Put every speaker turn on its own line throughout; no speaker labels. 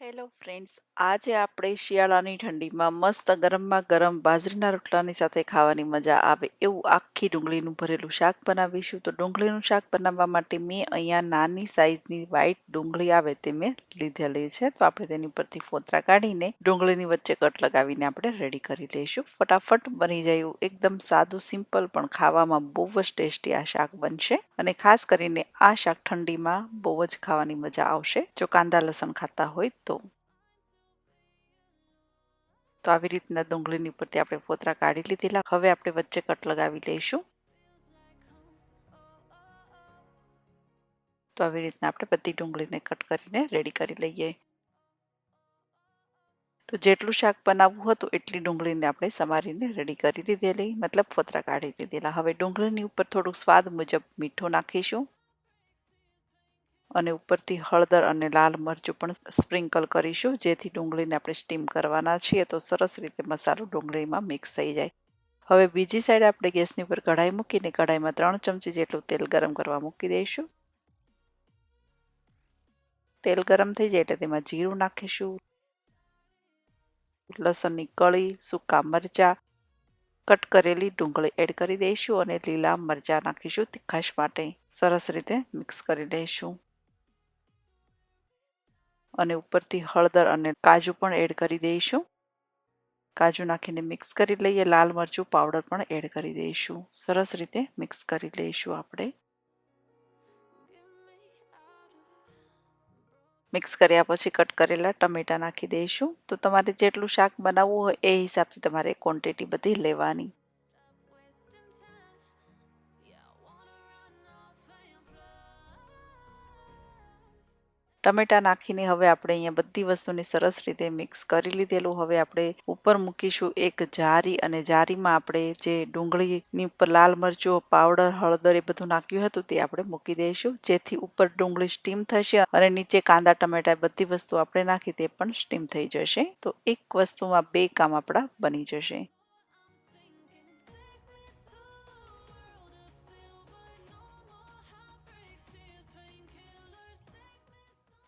Hello friends આજે આપણે શિયાળાની ઠંડીમાં મસ્ત ગરમમાં ગરમ બાજરીના રોટલાની સાથે ખાવાની મજા આવે એવું આખી ડુંગળીનું ભરેલું શાક બનાવીશું. તો ડુંગળીનું શાક બનાવવા માટે મેં અહીંયા નાની સાઇઝની વ્હાઈટ ડુંગળી આવે તે મેં લીધેલી છે. તો આપણે તેની ઉપરથી ફોતરા કાઢીને ડુંગળીની વચ્ચે કટ લગાવીને આપણે રેડી કરી લઈશું. ફટાફટ બની જાય એકદમ સાદું સિમ્પલ પણ ખાવામાં બહુ જ ટેસ્ટી આ શાક બનશે. અને ખાસ કરીને આ શાક ઠંડીમાં બહુ જ ખાવાની મજા આવશે. જો કાંદા લસણ ખાતા હોય તો તો આવી રીતના ડુંગળીની ઉપરથી આપણે ફોતરા કાઢી લીધેલા. હવે આપણે વચ્ચે કટ લગાવી લઈશું. તો આવી રીતના આપણે બધી ડુંગળીને કટ કરીને રેડી કરી લઈએ. તો જેટલું શાક બનાવવું હતું એટલી ડુંગળીને આપણે સમારીને રેડી કરી દીધેલી. મતલબ ફોતરા કાઢી દીધેલા. હવે ડુંગળીની ઉપર થોડુંક સ્વાદ મુજબ મીઠું નાખીશું. અને ઉપરથી હળદર અને લાલ મરચું પણ સ્પ્રિંકલ કરીશું. જેથી ડુંગળીને આપણે સ્ટીમ કરવાના છીએ તો સરસ રીતે મસાલો ડુંગળીમાં મિક્સ થઈ જાય. હવે બીજી સાઈડ આપણે ગેસની ઉપર કઢાઈ મૂકીને કઢાઈમાં ત્રણ ચમચી જેટલું તેલ ગરમ કરવા મૂકી દઈશું. તેલ ગરમ થઈ જાય એટલે તેમાં જીરું નાખીશું. લસણની કળી, સૂકા મરચાં, કટ કરેલી ડુંગળી એડ કરી દઈશું અને લીલા મરચાં નાખીશું તીખાશ માટે. સરસ રીતે મિક્સ કરી દઈશું. અને ઉપરથી હળદર અને કાજુ પણ એડ કરી દઈશું. કાજુ નાખીને મિક્સ કરી લઈએ. લાલ મરચું પાવડર પણ એડ કરી દઈશું. સરસ રીતે મિક્સ કરી લઈશું આપણે. મિક્સ કર્યા પછી કટ કરેલા ટમેટા નાખી દઈશું. તો તમારે જેટલું શાક બનાવવું હોય એ હિસાબથી તમારે ક્વોન્ટિટી બધી લેવાની. ટમેટા નાખીને હવે આપણે અહીંયા બધી વસ્તુને સરસ રીતે મિક્સ કરી લીધેલું. હવે આપણે ઉપર મૂકીશું એક જારી અને જારીમાં આપણે જે ડુંગળીની ઉપર લાલ મરચું, પાવડર, હળદર એ બધું નાખ્યું હતું તે આપણે મૂકી દઈશું. જેથી ઉપર ડુંગળી સ્ટીમ થશે અને નીચે કાંદા, ટમેટા બધી વસ્તુ આપણે નાખી તે પણ સ્ટીમ થઈ જશે. તો એક વસ્તુમાં બે કામ આપણા બની જશે.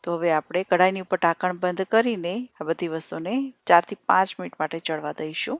તો હવે આપણે કઢાઈની ઉપર ઢાંકણ બંધ કરીને આ બધી વસ્તુને ચારથી પાંચ મિનિટ માટે ચડવા દઈશું.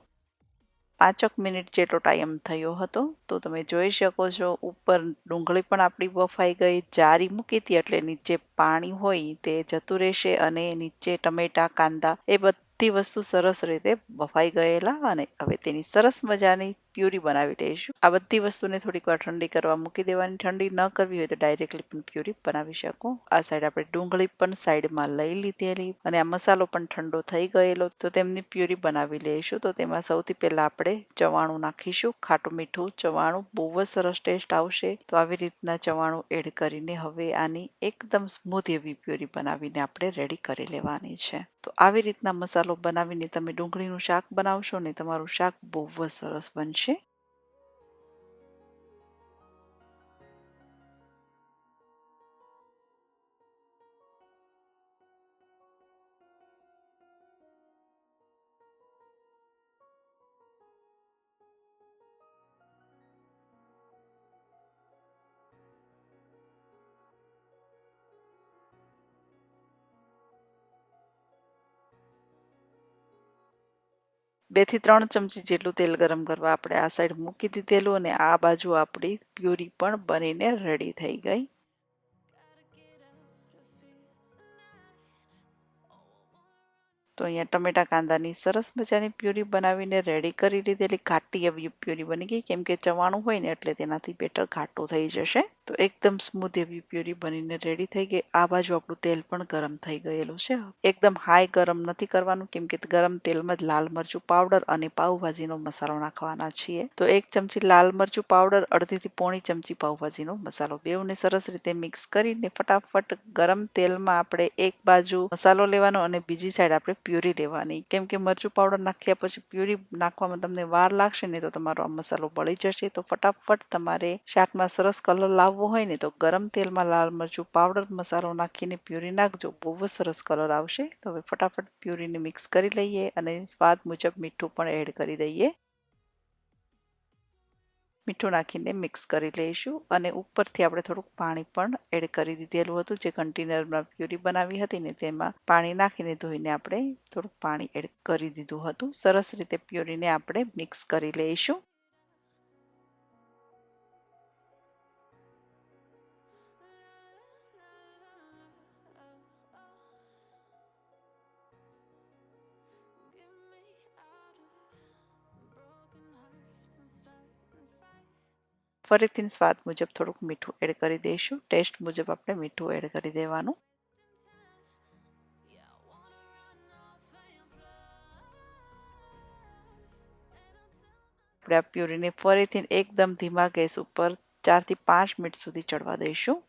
પાંચક મિનિટ જેટલો ટાઈમ થયો હતો, તો તમે જોઈ શકો છો, ઉપર ડુંગળી પણ આપણી બફાઈ ગઈ, જારી મૂકી હતી એટલે નીચે પાણી હોય તે જતું રહેશે અને નીચે ટમેટા, કાંદા એ બધી વસ્તુ સરસ રીતે બફાઈ ગયેલા અને હવે તેની સરસ મજાની પ્યુરી બનાવી લઈશું આ બધી વસ્તુને થોડીક વાર ઠંડી કરવા મૂકી દેવાની. ઠંડી ન કરવી હોય તો ડાયરેક્ટલી પણ પ્યુરી બનાવી શકો. આ સાઈડ આપણે ડુંગળી પણ સાઈડમાં લઈ લીધેલી અને આ મસાલો પણ ઠંડો થઈ ગયેલો. તો તેમની પ્યુરી બનાવી લઈશું. તો તેમાં સૌથી પહેલા આપણે ચવાણું નાખીશું. ખાટું મીઠું, ચવાણું. બહુ જ સરસ ટેસ્ટ આવશે. તો આવી રીતના ચવાણું એડ કરીને હવે આની એકદમ સ્મૂધ એવી પ્યુરી બનાવીને આપણે રેડી કરી લેવાની છે. તો આવી રીતના મસાલો બનાવીને તમે ડુંગળીનું શાક બનાવશો ને તમારું શાક બહુ જ સરસ બનશે. બેથી ત્રણ ચમચી જેટલું તેલ ગરમ કરવા આપણે આ સાઈડ મૂકી દીધેલું અને આ બાજુ આપણી પ્યુરી પણ બનીને રેડી થઈ ગઈ. તો અહીંયા ટમેટા કાંદાની સરસ મજાની પ્યુરી બનાવીને રેડી કરી લીધેલી ઘાટી એવી પ્યુરી બની ગઈ. કેમ કે ચવાણું હોય ને એટલે તેનાથી બેટર ઘાટું થઈ જશે. તો એકદમ સ્મૂથ એવી પ્યુરી બનીને રેડી થઈ ગઈ. આ બાજુ આપણું તેલ પણ ગરમ થઈ ગયેલું છે. એકદમ હાઈ ગરમ નથી કરવાનું, કેમ કે ગરમ તેલમાં જ લાલ મરચું પાવડર અને પાઉભાજીનો મસાલો નાખવાના છીએ. તો એક ચમચી લાલ મરચું પાવડર અડધીથી પોણી ચમચી પાઉભાજીનો મસાલો. બેઉને સરસ રીતે મિક્સ કરીને ફટાફટ ગરમ તેલમાં આપણે એક બાજુ મસાલો લેવાનો અને બીજી સાઈડ આપણે પ્યુરી લેવાની. કેમ કે મરચું પાવડર નાખ્યા પછી પ્યુરી નાખવામાં તમને વાર લાગશે ને તો તમારો આ મસાલો બળી જશે. તો ફટાફટ તમારે શાકમાં સરસ કલર લાવવો હોય ને તો ગરમ તેલમાં લાલ મરચું પાવડર મસાલો નાખીને પ્યુરી નાખજો. બહુ જ સરસ કલર આવશે. તો હવે ફટાફટ પ્યુરીને મિક્સ કરી લઈએ અને સ્વાદ મુજબ મીઠું પણ એડ કરી દઈએ. મીઠું નાખીને મિક્સ કરી લઈશું અને ઉપરથી આપણે થોડુંક પાણી પણ એડ કરી દીધેલું હતું. જે કન્ટેનરમાં પ્યુરી બનાવી હતી ને તેમાં પાણી નાખીને ધોઈને આપણે થોડુંક પાણી એડ કરી દીધું હતું. સરસ રીતે પ્યુરીને આપણે મિક્સ કરી લઈશું. ફરીથી સ્વાદ મુજબ થોડુંક મીઠું એડ કરી દઈશું. ટેસ્ટ મુજબ આપણે મીઠું એડ કરી દેવાનું. આપણે આ પ્યુરીને ફરીથી એકદમ ધીમા ગેસ ઉપર ચારથી પાંચ મિનિટ સુધી ચડવા દઈશું.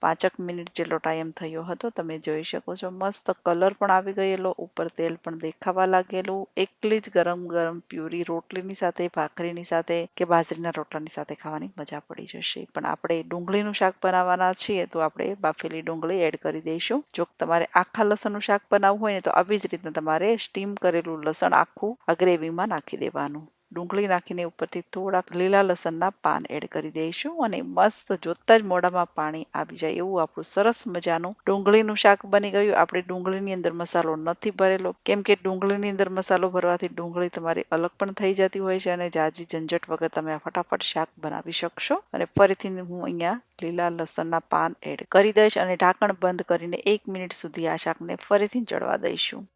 પાંચક મિનિટ જેટલો ટાઈમ થયો હતો, તમે જોઈ શકો છો. મસ્ત કલર પણ આવી ગયેલો, ઉપર તેલ પણ દેખાવા લાગેલું. એકલી જ ગરમ ગરમ પ્યુરી રોટલીની સાથે, ભાખરીની સાથે કે બાજરીના રોટલાની સાથે ખાવાની મજા પડી જશે. પણ આપણે ડુંગળીનું શાક બનાવવાના છીએ, તો આપણે બાફેલી ડુંગળી એડ કરી દઈશું. જો તમારે આખા લસણનું શાક બનાવવું હોય ને, તો આવી જ રીતના તમારે સ્ટીમ કરેલું લસણ આખું આ ગ્રેવીમાં નાખી દેવાનું. ડુંગળી નાખીને ઉપરથી થોડાક લીલા લસણના પાન એડ કરી દઈશું અને મસ્ત જોતા જ મોઢામાં પાણી આવી જાય એવું આપણું સરસ મજાનું ડુંગળીનું શાક બની ગયું. આપણે ડુંગળીની અંદર મસાલો નથી ભરેલો. કેમ કે ડુંગળીની અંદર મસાલો ભરવાથી ડુંગળી તમારી અલગ પણ થઈ જતી હોય છે અને જાજી ઝંઝટ વગર તમે ફટાફટ શાક બનાવી શકશો. અને ફરીથી હું અહીંયા લીલા લસણના પાન એડ કરી દઈશ અને ઢાંકણ બંધ કરીને એક મિનિટ સુધી આ શાકને ફરીથી ચડવા દઈશું.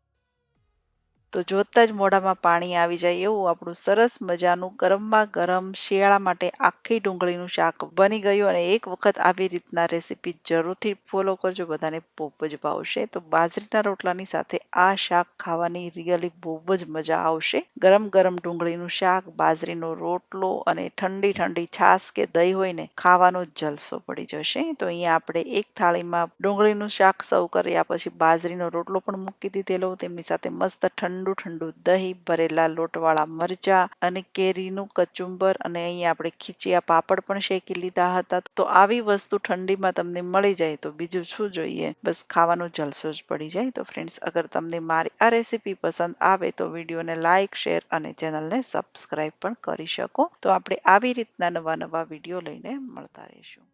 તો જોતા જ મોઢામાં પાણી આવી જાય એવું આપણું સરસ મજાનું ગરમમાં ગરમ શિયાળા માટે આખી ડુંગળીનું શાક બની ગયું અને એક વખત આવી રીતના રેસીપી જરૂરથી ફોલો કરજો. બધાને બહુ જ ભાવશે. તો બાજરીના રોટલાની સાથે આ શાક ખાવાની રિયલી બહુ જ મજા આવશે. ગરમ ગરમ ડુંગળીનું શાક, બાજરીનો રોટલો અને ઠંડી ઠંડી છાશ કે દહીં હોય ને ખાવાનો જલસો પડી જશે. તો અહીંયા આપણે એક થાળીમાં ડુંગળીનું શાક સર્વ કર્યા પછી બાજરીનો રોટલો પણ મૂકી દીધેલો. તેમની સાથે મસ્ત ઠંડી ઠંડુ ઠંડુ દહીં, ભરેલા લોટવાળા મરચા અને કેરીનું કચુંબર અને અહીંયા આપણે ખીચિયા પાપડ પણ શેકી લીધા હતા. તો આવી વસ્તુ ઠંડીમાં તમને મળી જાય તો બીજું શું જોઈએ? બસ ખાવાનો જલસો જ પડી જાય. તો ફ્રેન્ડ્સ અગર તમને મારી આ રેસીપી પસંદ આવે તો વિડીયોને લાઇક શેર અને ચેનલને સબસ્ક્રાઈબ પણ કરી શકો. તો આપણે આવી રીતના નવા નવા વીડિયો લઈને મળતા રહીશું.